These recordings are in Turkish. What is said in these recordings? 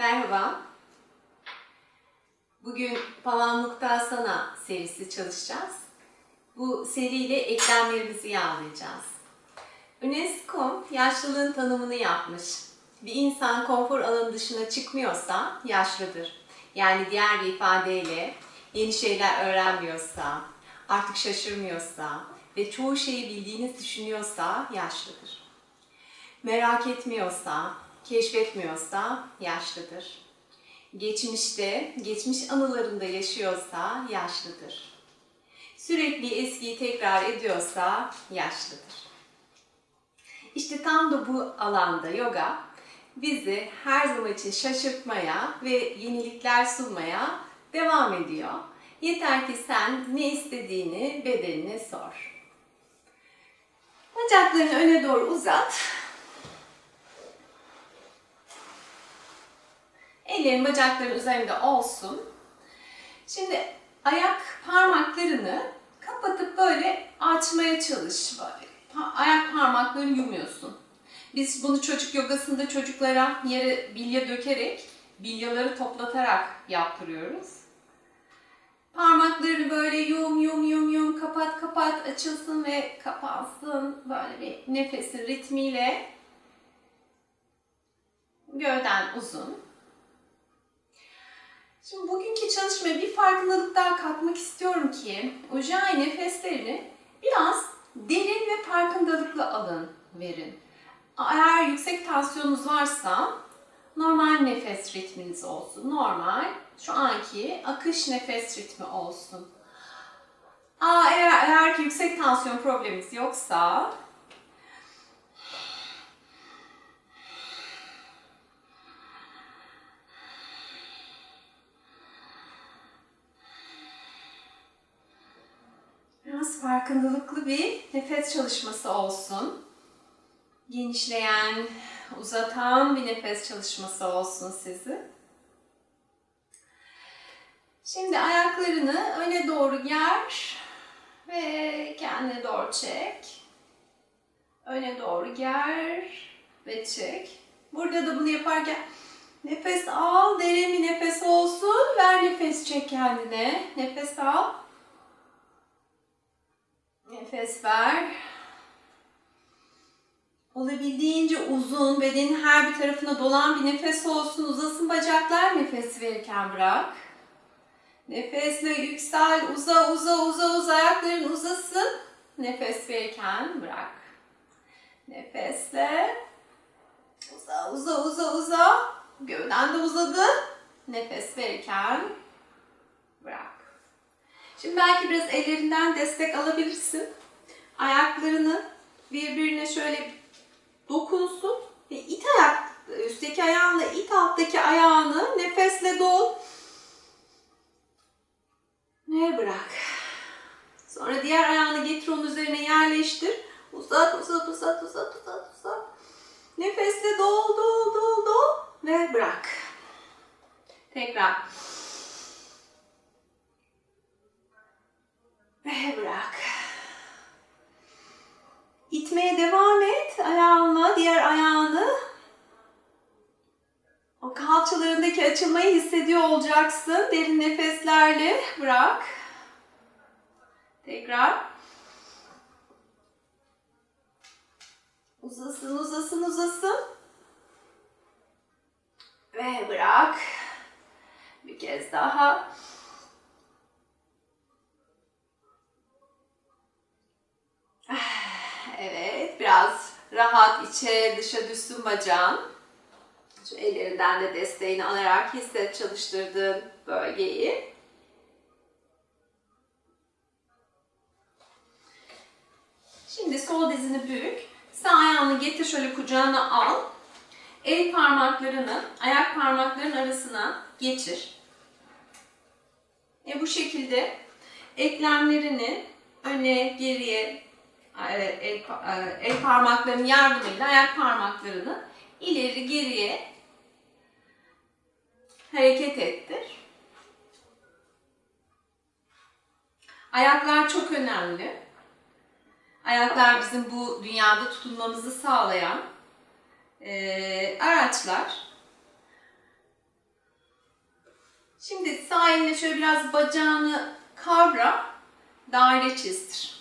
Merhaba. Bugün Pavanmuktasana serisi çalışacağız. Bu seriyle eklemlerimizi yağlayacağız. UNESCO yaşlılığın tanımını yapmış. Bir insan konfor alanı dışına çıkmıyorsa yaşlıdır. Yani diğer bir ifadeyle yeni şeyler öğrenmiyorsa, artık şaşırmıyorsa ve çoğu şeyi bildiğini düşünüyorsa yaşlıdır. Merak etmiyorsa, keşfetmiyorsa yaşlıdır. Geçmişte, geçmiş anılarında yaşıyorsa yaşlıdır. Sürekli eskiyi tekrar ediyorsa yaşlıdır. İşte tam da bu alanda yoga bizi her zaman için şaşırtmaya ve yenilikler sunmaya devam ediyor. Yeter ki sen ne istediğini bedenine sor. Bacaklarını öne doğru uzat. Ellerin bacakların üzerinde olsun. Şimdi ayak parmaklarını kapatıp böyle açmaya çalış. Böyle. Ayak parmaklarını yumuyorsun. Biz bunu çocuk yogasında çocuklara yere bilye dökerek, bilyaları toplatarak yaptırıyoruz. Parmaklarını böyle yum yum yum yum kapat kapat açılsın ve kapansın. Böyle bir nefesin ritmiyle gövden uzun. Şimdi bugünkü çalışmaya bir farkındalık daha katmak istiyorum ki Ujjayi nefeslerini biraz derin ve farkındalıkla alın, verin. Eğer yüksek tansiyonunuz varsa normal nefes ritminiz olsun. Normal şu anki akış nefes ritmi olsun. Aa, eğer, eğer ki yüksek tansiyon probleminiz yoksa farkındalıklı bir nefes çalışması olsun. Genişleyen, uzatan bir nefes çalışması olsun sizi. Şimdi ayaklarını öne doğru ger ve kendine doğru çek. Öne doğru ger ve çek. Burada da bunu yaparken nefes al, derin bir nefes olsun. Ver nefes çek kendine. Nefes al. Nefes ver. Olabildiğince uzun, bedenin her bir tarafına dolan bir nefes olsun. Uzasın bacaklar nefes verirken bırak. Nefesle yüksel, uza uza uza uza ayakların uzasın. Nefes verirken bırak. Nefesle uza uza uza uza. Gövden de uzadı. Nefes verirken bırak. Şimdi belki biraz ellerinden destek alabilirsin. Ayaklarını birbirine şöyle dokunsun ve it ayak üstteki ayağınla it alttaki ayağını nefesle dol. Ve bırak. Sonra diğer ayağını getir onun üzerine yerleştir. Uzat, uzat, uzat, uzat, uzat, uzat. Nefesle dol, dol, dol, dol ve bırak. Tekrar. Ve bırak. İtmeye devam et ayağınla, diğer ayağını. O kalçalarındaki açılmayı hissediyor olacaksın. Derin nefeslerle bırak. Tekrar. Uzasın, uzasın, uzasın. Ve bırak. Bir kez daha. Evet, biraz rahat içe dışa düşsün bacağın. Şu ellerinden de desteğini alarak hisset çalıştırdığın bölgeyi. Şimdi sol dizini bük. Sağ ayağını getir şöyle kucağına al. El parmaklarını ayak parmaklarının arasına geçir. E bu şekilde eklemlerini öne, geriye, el, pa- e, el parmaklarının yardımıyla ayak parmaklarını ileri geriye hareket ettir. Ayaklar çok önemli. Ayaklar bizim bu dünyada tutunmamızı sağlayan e, araçlar. Şimdi sağ eline şöyle biraz bacağını kavra, daire çizdir.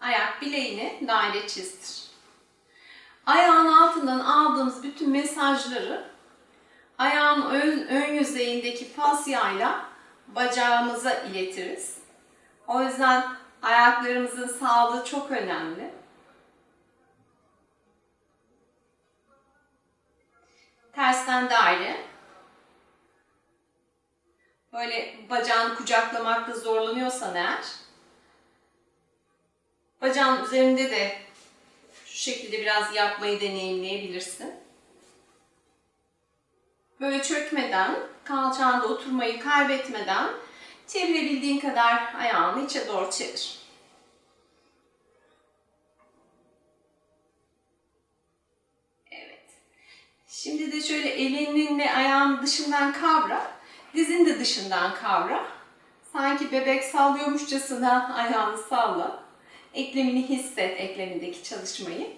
Ayak bileğini daire çizdir. Ayağın altından aldığımız bütün mesajları ayağın ön, ön yüzeyindeki fasyayla bacağımıza iletiriz. O yüzden ayaklarımızın sağlığı çok önemli. Tersten daire. Böyle bacağını kucaklamakta zorlanıyorsan eğer, bacağın üzerinde de şu şekilde biraz yapmayı deneyimleyebilirsin. Böyle çökmeden, kalçanda oturmayı kaybetmeden çevirebildiğin kadar ayağını içe doğru çevir. Evet. Şimdi de şöyle elinle ayağın dışından kavra, dizin de dışından kavra. Sanki bebek sallıyormuşçasına ayağını salla. Eklemini hisset, eklemindeki çalışmayı.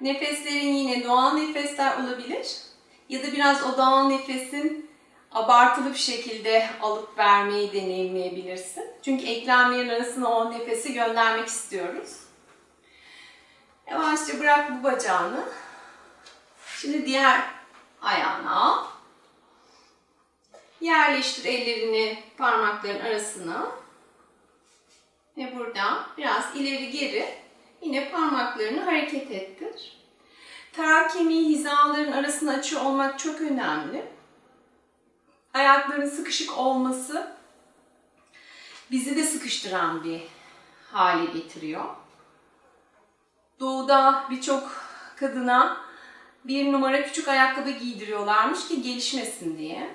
Nefeslerin yine doğal nefesler olabilir. Ya da biraz o doğal nefesin abartılı bir şekilde alıp vermeyi deneyimleyebilirsin. Çünkü eklemlerin arasına o nefesi göndermek istiyoruz. Yavaşça bırak bu bacağını. Şimdi diğer ayağını al. Yerleştir ellerini parmakların arasına. Ve burada biraz ileri geri yine parmaklarını hareket ettir. Tarak hizaların arasını açıyor olmak çok önemli. Ayakların sıkışık olması bizi de sıkıştıran bir hale getiriyor. Doğuda birçok kadına bir numara küçük ayakkabı giydiriyorlarmış ki gelişmesin diye.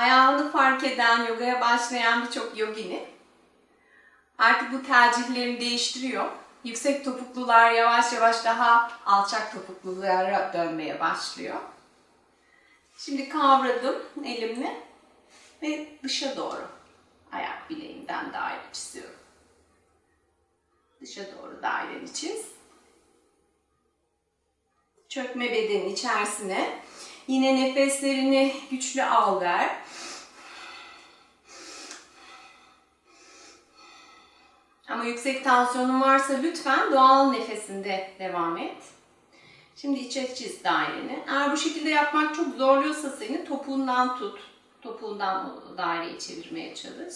Ayağını fark eden, yogaya başlayan birçok yogini artık bu tercihlerini değiştiriyor. Yüksek topuklular yavaş yavaş daha alçak topuklulara dönmeye başlıyor. Şimdi kavradım elimle ve dışa doğru ayak bileğimden daire çiziyorum. Dışa doğru daireni çiz. Çökme bedenin içerisine. Yine nefeslerini güçlü al ver. Ama yüksek tansiyonun varsa lütfen doğal nefesinde devam et. Şimdi içe çiz daireni. Eğer bu şekilde yapmak çok zorluyorsa seni topuğundan tut. Topuğundan daireyi çevirmeye çalış.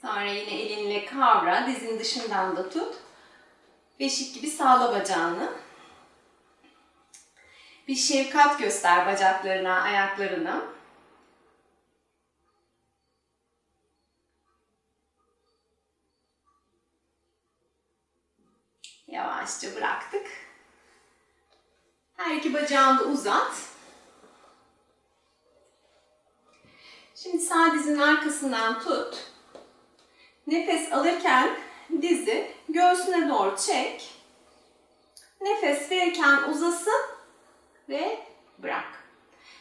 Sonra yine elinle kavra, dizin dışından da tut. Beşik gibi sağla bacağını. Bir şefkat göster bacaklarına, ayaklarına. Yavaşça bıraktık. Her iki bacağını da uzat. Şimdi sağ dizin arkasından tut. Nefes alırken dizi göğsüne doğru çek. Nefes verirken uzasın ve bırak.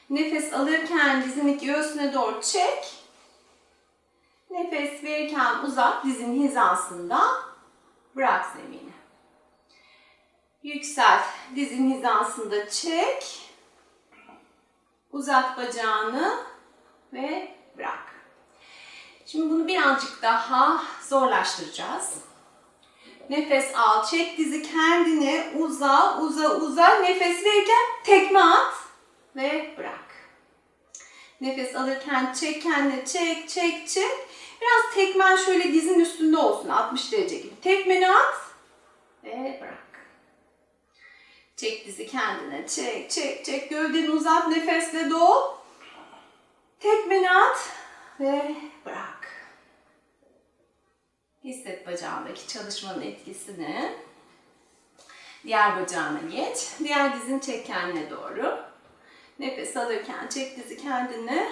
Nefes alırken dizini göğsüne doğru çek. Nefes verirken uzat dizin hizasında. Bırak zemini. Yükselt. Dizin hizasında çek. Uzat bacağını ve bırak. Şimdi bunu birazcık daha zorlaştıracağız. Nefes al, çek dizi kendine, uza, uza, uza. Nefes verirken tekme at ve bırak. Nefes alırken çek kendine, çek, çek, çek. Biraz tekmen şöyle dizin üstünde olsun, 60 derece gibi. Tekmeni at ve bırak. Çek dizi kendine, çek, çek, çek. Gövdeni uzat, nefesle dol. Tekmeni at ve bırak. Hisset bacağındaki çalışmanın etkisini. Diğer bacağına geç. Diğer dizini çek doğru. Nefes alırken çek dizi kendine.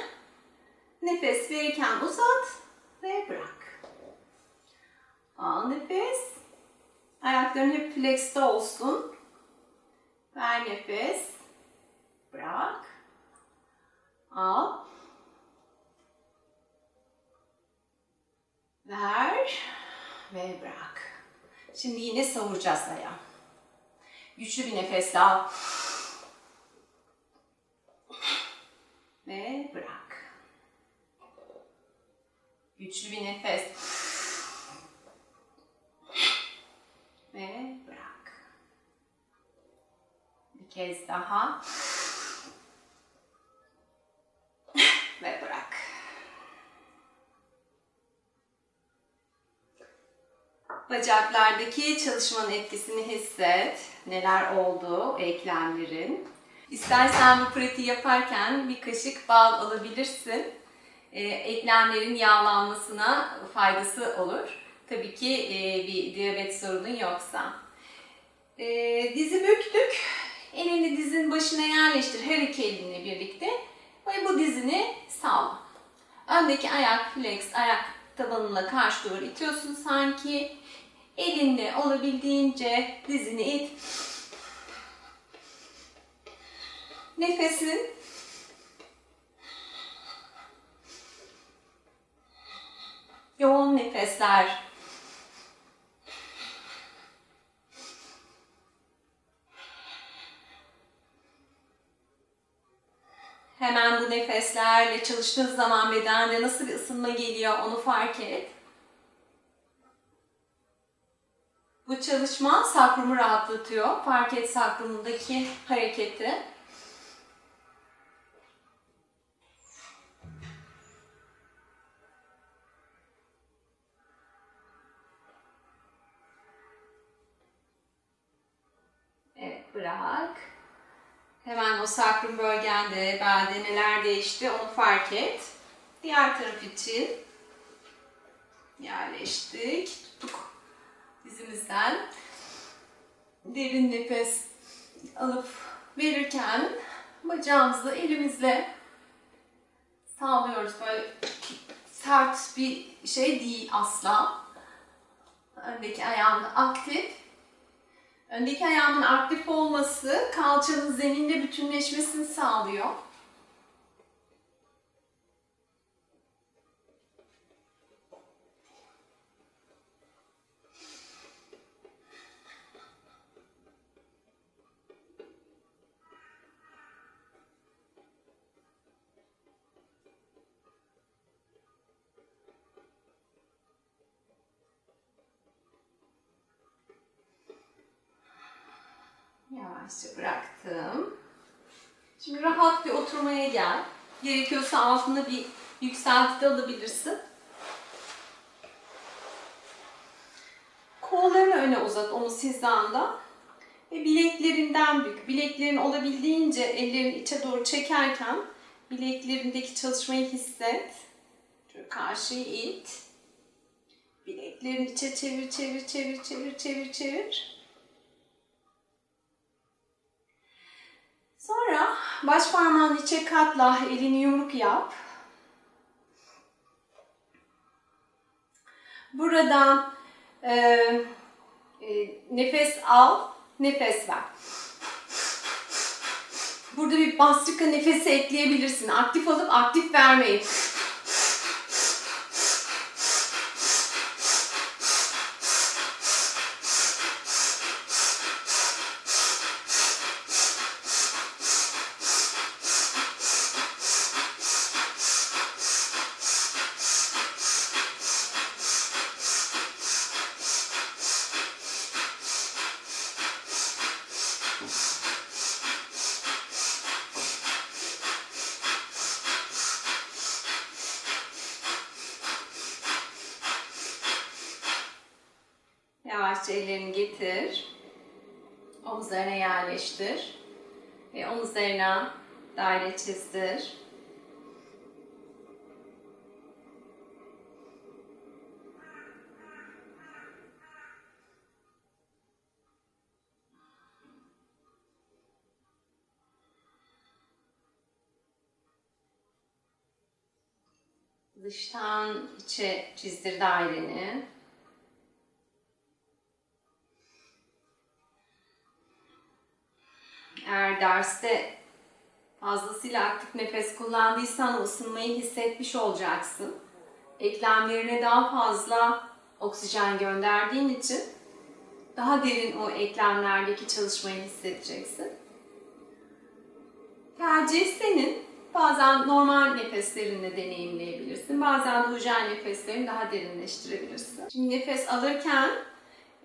Nefes verirken uzat ve bırak. Al nefes. Ayakların hep flexte olsun. Ver nefes. Bırak. Al. Ver ve bırak. Şimdi yine savuracağız ayağı. Güçlü bir nefesle al. Ve bırak. Güçlü bir nefes. Ve bırak. Bir kez daha. Bacaklardaki çalışmanın etkisini hisset. Neler oldu eklemlerin. İstersen bu pratiği yaparken bir kaşık bal alabilirsin. Ee, eklemlerin yağlanmasına faydası olur. Tabii ki e, bir diyabet sorunun yoksa. Ee, dizi büktük. Elini dizin başına yerleştir her iki elinle birlikte. Ve bu dizini sağla. Öndeki ayak flex, ayak tabanına karşı doğru itiyorsun sanki. Elinle olabildiğince dizini it. Nefesin yoğun nefesler. Hemen bu nefeslerle çalıştığın zaman bedende nasıl bir ısınma geliyor onu fark et. Bu çalışma sakrumu rahatlatıyor. Fark et sakrumundaki hareketi. Evet bırak. Hemen o sakrum bölgende, belde neler değişti onu fark et. Diğer taraf için yerleştik, tuttuk dizimizden. Derin nefes alıp verirken bacağımızı elimizle sağlıyoruz. Böyle sert bir şey değil asla. Öndeki ayağın aktif. Öndeki ayağımın aktif olması kalçanın zeminle bütünleşmesini sağlıyor. Yavaşça bıraktım. Şimdi rahat bir oturmaya gel. Gerekiyorsa altına bir yükselti de alabilirsin. Kollarını öne uzat omuz hizanda. Ve bileklerinden bük. Bileklerin olabildiğince ellerini içe doğru çekerken bileklerindeki çalışmayı hisset. Şöyle karşıyı it. Bileklerini içe çevir, çevir, çevir, çevir, çevir, çevir. Sonra baş parmağını içe katla, elini yumruk yap. Buradan e, e, nefes al, nefes ver. Burada bir bastrika nefesi ekleyebilirsin. Aktif alıp aktif vermeyi. Yavaşça ellerini getir. Omuzlarına yerleştir. Ve omuzlarına daire çizdir. Dıştan içe çizdir daireni. Eğer derste fazlasıyla aktif nefes kullandıysan ısınmayı hissetmiş olacaksın. eklemlerine daha fazla oksijen gönderdiğin için daha derin o eklemlerdeki çalışmayı hissedeceksin. Tercih senin. Bazen normal nefeslerinle deneyimleyebilirsin. Bazen de hijyen nefeslerini daha derinleştirebilirsin. Şimdi nefes alırken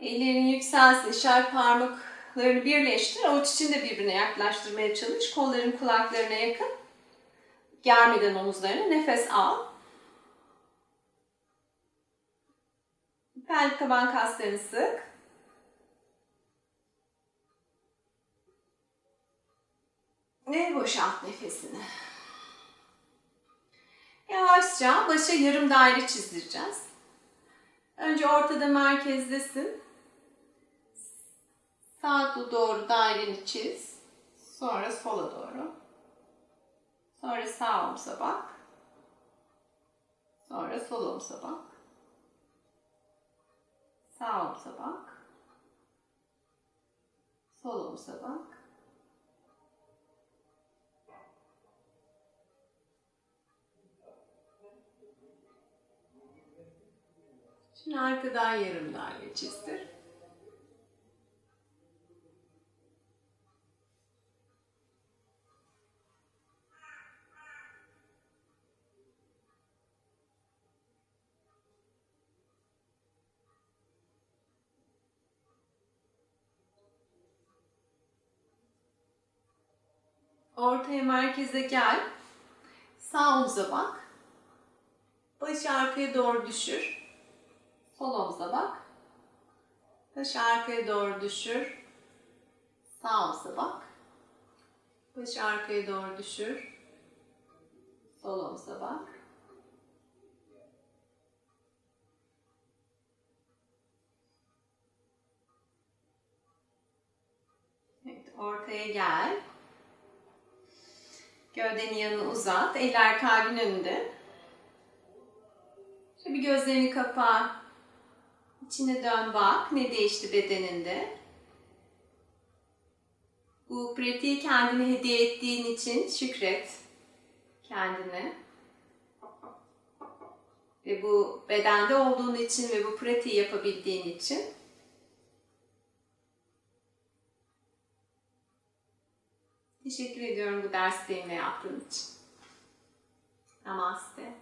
ellerin yükselsin, işaret parmaklarını birleştir. Avuç içini de birbirine yaklaştırmaya çalış. Kolların kulaklarına yakın. Germeden omuzlarına nefes al. Pelvik taban kaslarını sık. Ve boşalt nefesini. Yavaşça başa yarım daire çizdireceğiz. Önce ortada merkezdesin. Sağa doğru daireni çiz. Sonra sola doğru. Sonra sağ omza bak. Sonra sol omza bak. Sağ omza bak. Sol omza bak. Şimdi arkadan yarım daire çizdir. Ortaya merkeze gel. Sağ omuza bak. Başı arkaya doğru düşür. Sol omuza bak. Başı arkaya doğru düşür. Sağ omuza bak. Başı arkaya doğru düşür. Sol omuza bak. Ortaya gel. Gövdenin yanını uzat. Eller kalbin önünde. Şöyle bir gözlerini kapa. İçine dön bak. Ne değişti bedeninde? Bu pratiği kendine hediye ettiğin için şükret kendine. Ve bu bedende olduğun için ve bu pratiği yapabildiğin için. Teşekkür ediyorum bu ders benimle yaptığın için. Namaste.